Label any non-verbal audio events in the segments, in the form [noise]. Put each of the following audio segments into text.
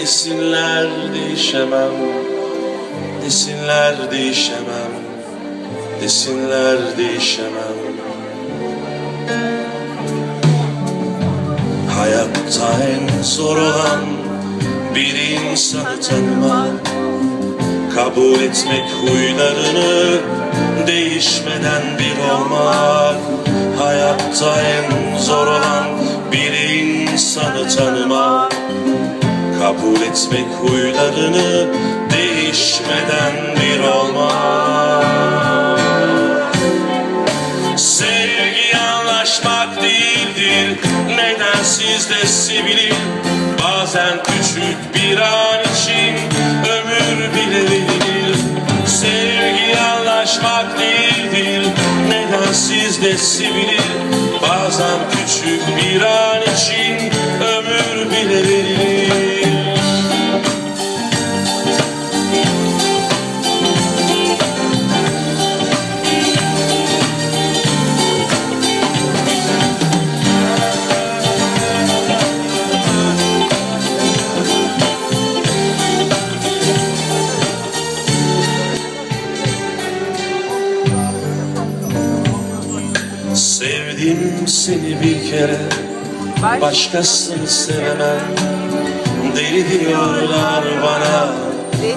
Desinler değişemem. Desinler değişemem. Desinler değişemem. Hayatta en zor olan Bir insanı tanımak. Kabul etmek huylarını Değişmeden bir olmak. Hayatta en zor olan Bir insanı tanımak Kabul etmek huylarını Değişmeden bir olmak Sevgi anlaşmak değildir Nedensiz de sevilir Bazen küçük bir an için Ömür bile verilir Sevgi anlaşmak değildir Nedensiz de sevilir Bazen küçük bir an için Ömür bile verilir Sevdim seni bir kere. Başkasını sevemem. Deli diyorlar bana.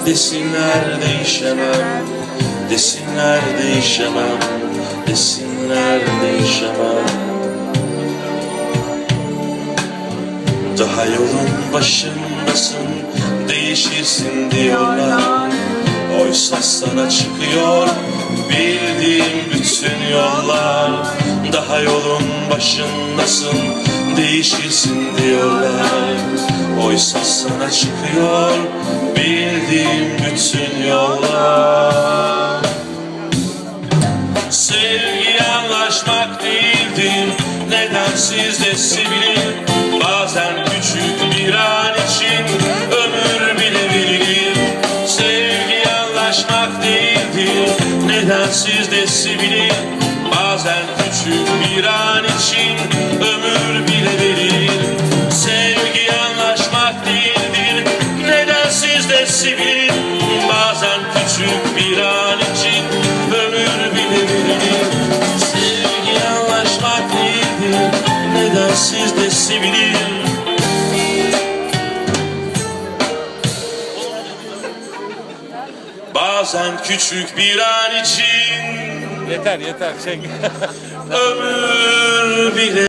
Desinler değişemem. Desinler değişemem. Desinler değişemem. Daha yolun başındasın Değişirsin diyorlar. Oysa sana çıkıyor Bildiğim bütün yollar Daha yolun başındasın Değişirsin diyorlar. Oysa sana çıkıyor Bildiğim bütün yollar. Sevgi anlaşmak değildir Nedensiz de sevilir Bazen küçük bir an için Ömür bile verilir Sevgi anlaşmak değildir Nedensiz de sevilir Bazen küçük bir an için Ömür bile verilir Sevgi anlaşmak değildir. Nedensiz de sevilir Bazen küçük bir an için Ömür bile verilir Sevgi anlaşmak değildir. Nedensiz de sevilir Bazen küçük bir an için Yeter yeter çek. [laughs] Ömür bile